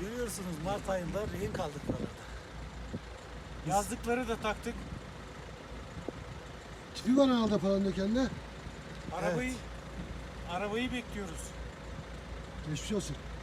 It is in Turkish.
Görüyorsunuz Mart ayında rehin kaldık buralarda. Yazlıkları da taktık. Tipi var herhalde falan da kendine. Arabayı arabayı bekliyoruz. Geçmiş olsun.